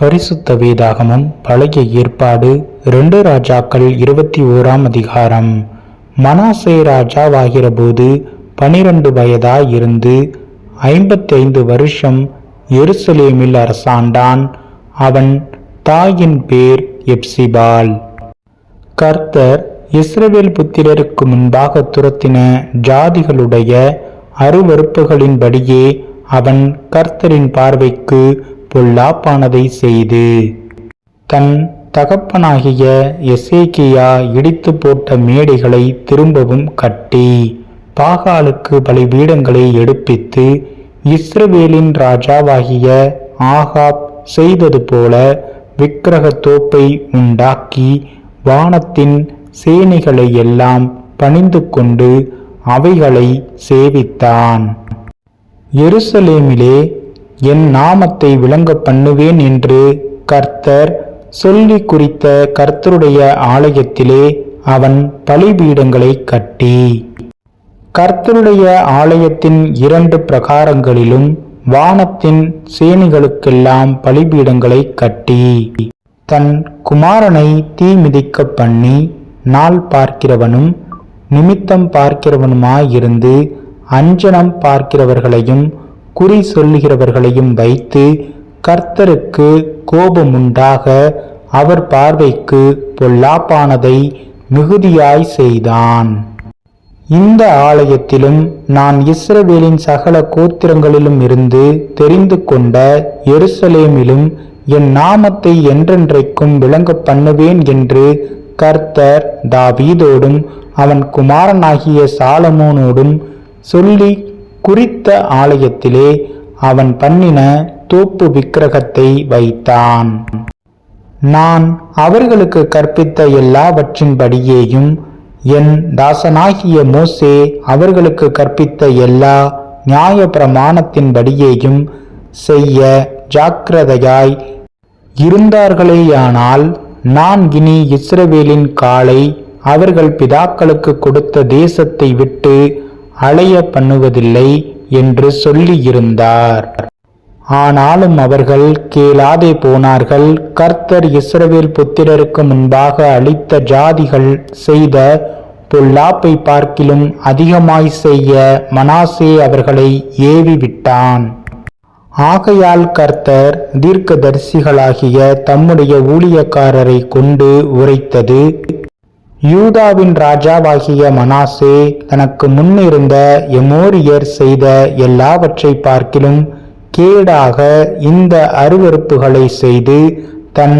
பரிசுத்த வேதாகமம் பழைய ஏற்பாடு ரெண்டு ராஜாக்கள் இருபத்தி ஓராம் அதிகாரம். மனாசே ராஜாவாகிற போது பனிரெண்டு வயதாயிருந்து ஐம்பத்தைந்து வருஷம் எருசலேமில் அரசாண்டான். அவன் தாயின் பேர் எப்சிபால். கர்த்தர் இஸ்ரவேல் புத்திரருக்கு முன்பாக துரத்தின ஜாதிகளுடைய அருவருப்புகளின்படியே அவன் கர்த்தரின் பார்வைக்கு பொல்லாப்பானதை செய்து தன் தகப்பனாகிய எசேக்கியா இடித்து போட்ட மேடைகளை திரும்பவும் கட்டி பாகாலுக்கு பலிபீடங்களை எடுப்பித்து இஸ்ரவேலின் ராஜாவாகிய ஆகாப் செய்தது போல விக்கிரக தோப்பை உண்டாக்கி வானத்தின் சேனைகளை எல்லாம் பணிந்து கொண்டு அவைகளை சேவித்தான். எருசலேமிலே என் நாமத்தை விளங்க பண்ணுவேன் என்று கர்த்தர் சொல்லி குறித்த கர்த்தருடைய ஆலயத்திலே அவன் பலிபீடங்களை கட்டி. கர்த்தருடைய ஆலயத்தின் இரண்டு பிரகாரங்களிலும் வானத்தின் சேனைகளுக்கெல்லாம் பலிபீடங்களை கட்டி. தன் குமாரனை தீ மிதிக்க பண்ணி நாள் பார்க்கிறவனும் நிமித்தம் பார்க்கிறவனுமாயிருந்து அஞ்சனம் பார்க்கிறவர்களையும் குறி சொல்லுகிறவர்களையும் வைத்து கர்த்தருக்கு கோபமுண்டாக அவர் பார்வைக்கு பொல்லாப்பானதை மிகுதியாய் செய்தான். இந்த ஆலயத்திலும் நான் இஸ்ரவேலின் சகல கோத்திரங்களிலும் இருந்து தெரிந்து கொண்ட எருசலேமிலும் என் நாமத்தை என்றென்றைக்கும் விளங்க பண்ணுவேன் என்று கர்த்தர் தாவீதோடும் அவன் குமாரனாகிய சாலமோனோடும் சொல்லி குறித்த ஆலயத்திலே அவன் பண்ணின தூப்பு விக்கிரகத்தை வைத்தான். நான் அவர்களுக்கு கற்பித்த எல்லாவற்றின்படியேயும் என் தாசனாகிய மோசே அவர்களுக்கு கற்பித்த எல்லா நியாய பிரமாணத்தின்படியேயும் செய்ய ஜாக்கிரதையாய் இருந்தார்களேயானால் நான் இனி இஸ்ரவேலின் காலை அவர்கள் பிதாக்களுக்கு கொடுத்த தேசத்தை விட்டு அலைய பண்ணுவதில்லை என்று சொல்லியிருந்தார். ஆனாலும் அவர்கள் கேளாதே போனார்கள். கர்த்தர் இஸ்ரவேல் புத்திரருக்கு முன்பாக அளித்த ஜாதிகள் செய்த பொல்லாப்பை பார்க்கிலும் அதிகமாய் செய்ய மனாசே அவர்களை ஏவி விட்டான் ஆகையால் கர்த்தர் தீர்க்கதரிசிகளாகிய தம்முடைய ஊழியக்காரரை கொண்டு உரைத்தது யூதாவின் ராஜாவாகிய மனாசே தனக்கு முன்னிருந்த எமோரியர் செய்த எல்லாவற்றை பார்க்கிலும் கேடாக இந்த அருவருப்புகளை செய்து தன்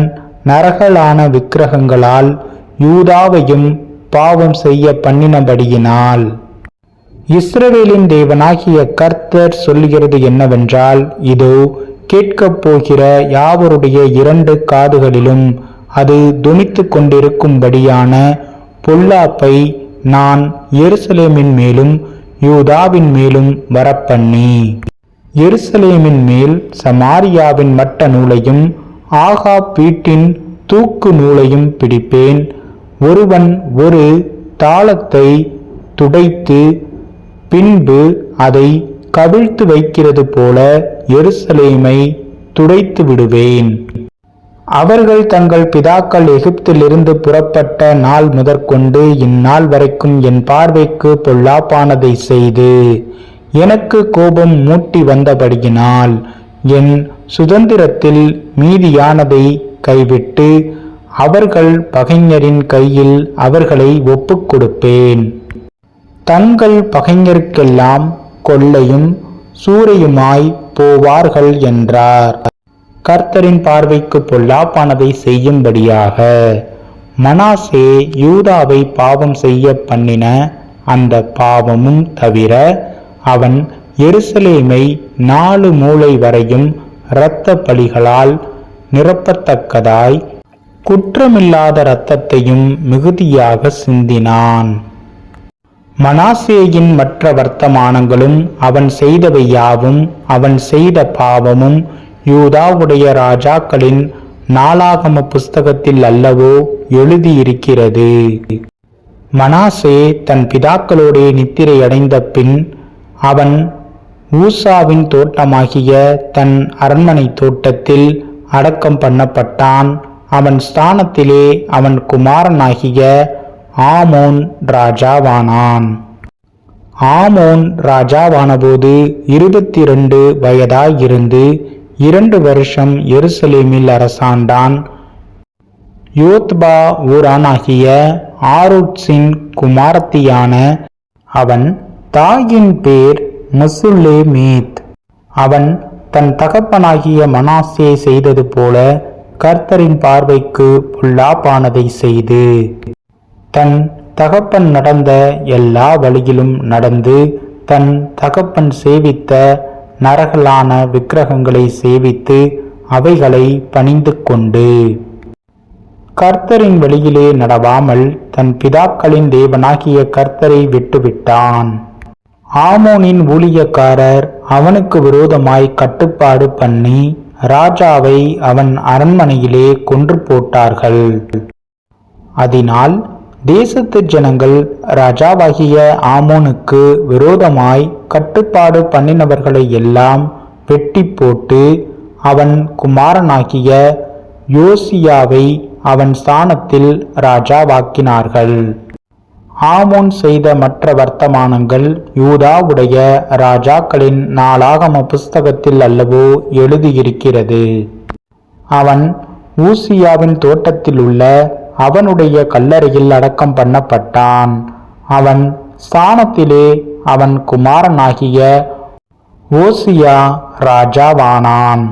நரகலான விக்கிரகங்களால் யூதாவையும் பாவம் செய்ய பண்ணினபடியினால். இஸ்ரவேலின் தேவனாகிய கர்த்தர் சொல்லுகிறது என்னவென்றால் இதோ கேட்கப் போகிற யாவருடைய இரண்டு காதுகளிலும் அது துணித்து கொண்டிருக்கும்படியான பொல்லாப்பை நான் எருசலேமின் மேலும் யூதாவின் மேலும் வரப்பண்ணி. எருசலேமின் மேல் சமாரியாவின் மட்ட நூலையும் ஆகா வீட்டின் தூக்கு நூலையும் பிடிப்பேன். ஒருவன் ஒரு தாளத்தை துடைத்து பின்பு அதை கவிழ்த்து வைக்கிறது போல எருசலேமை துடைத்து விடுவேன். அவர்கள் தங்கள் பிதாக்கள் எகிப்திலிருந்து புறப்பட்ட நாள் முதற்கொண்டு இந்நாள் வரைக்கும் என் பார்வைக்கு பொல்லாப்பானதை செய்து எனக்கு கோபம் மூட்டி வந்தபடியினால் என் சுதந்திரத்தில் மீதியானதை கைவிட்டு அவர்கள் பகைஞரின் கையில் அவர்களை ஒப்புக் கொடுப்பேன். தங்கள் பகைஞருக்கெல்லாம் கொள்ளையும் சூறையுமாய் போவார்கள் என்றார். கர்த்தரின் பார்வைக்கு பொல்லாப்பானதை செய்யும்படியாக. மனாசே யூதாவை பாவம் செய்ய பண்ணின அந்த பாவமும் தவிர அவன் எருசலேமை நாலு மூளை வரையும் இரத்த பலிகளால் நிரப்பத்தக்கதாய் குற்றமில்லாத இரத்தத்தையும் மிகுதியாக சிந்தினான். மனாசேயின் மற்ற வர்த்தமானங்களும் அவன் செய்தவை யாவும் அவன் செய்த பாவமும் யூதாவுடைய ராஜாக்களின் நாளாகம புஸ்தகத்தில் அல்லவோ எழுதியிருக்கிறது. மனாசே தன் பிதாக்களோடே நித்திரை அடைந்த பின் அவன் ஊசாவின் தோட்டமாகிய தன் அரண்மனை தோட்டத்தில் அடக்கம் பண்ணப்பட்டான். அவன் ஸ்தானத்திலே அவன் குமாரனாகிய ஆமோன் ராஜாவானான். ஆமோன் ராஜாவானபோது இருபத்தி இரண்டு வயதாயிருந்து இரண்டு வருஷம் எருசலேமில் அரசாண்டான். யோத்பா ஊரானாகிய ஆரூட்ஸின் குமாரத்தியான அவன் தாயின் பேர் முசுல்லேமேத் அவன் தன் தகப்பனாகிய மனாசே செய்தது போல கர்த்தரின் பார்வைக்கு பொல்லாப்பானதை செய்து தன் தகப்பன் நடந்த எல்லா வழியிலும் நடந்து தன் தகப்பன் சேவித்த நரகலான விக்கிரகங்களை சேவித்து அவைகளை பணிந்து கொண்டு கர்த்தரின் வழியிலே நடவாமல் தன் பிதாக்களின் தேவனாகிய கர்த்தரை விட்டுவிட்டான். ஆமோனின் ஊழியக்காரர் அவனுக்கு விரோதமாய் கட்டுப்பாடு பண்ணி ராஜாவை அவன் அரண்மனையிலே கொன்று போட்டார்கள். அதனால் தேசத்து ஜனங்கள் ராஜாவாகிய ஆமோனுக்கு விரோதமாய் கட்டுப்பாடு பண்ணினவர்களை எல்லாம் வெட்டி போட்டு அவன் குமாரனாகிய யோசியாவை அவன் ஸ்தானத்தில் ராஜாவாக்கினார்கள். ஆமோன் செய்த மற்ற வர்த்தமானங்கள் யூதாவுடைய ராஜாக்களின் நாளாகம புஸ்தகத்தில் அல்லவோ எழுதியிருக்கிறது. அவன் ஊசியாவின் தோட்டத்தில் உள்ள அவனுடைய கல்லறையில் அடக்கம் பண்ணப்பட்டான். அவன் ஸ்தானத்திலே அவன் குமாரனாகிய ஓசியா ராஜாவானான்.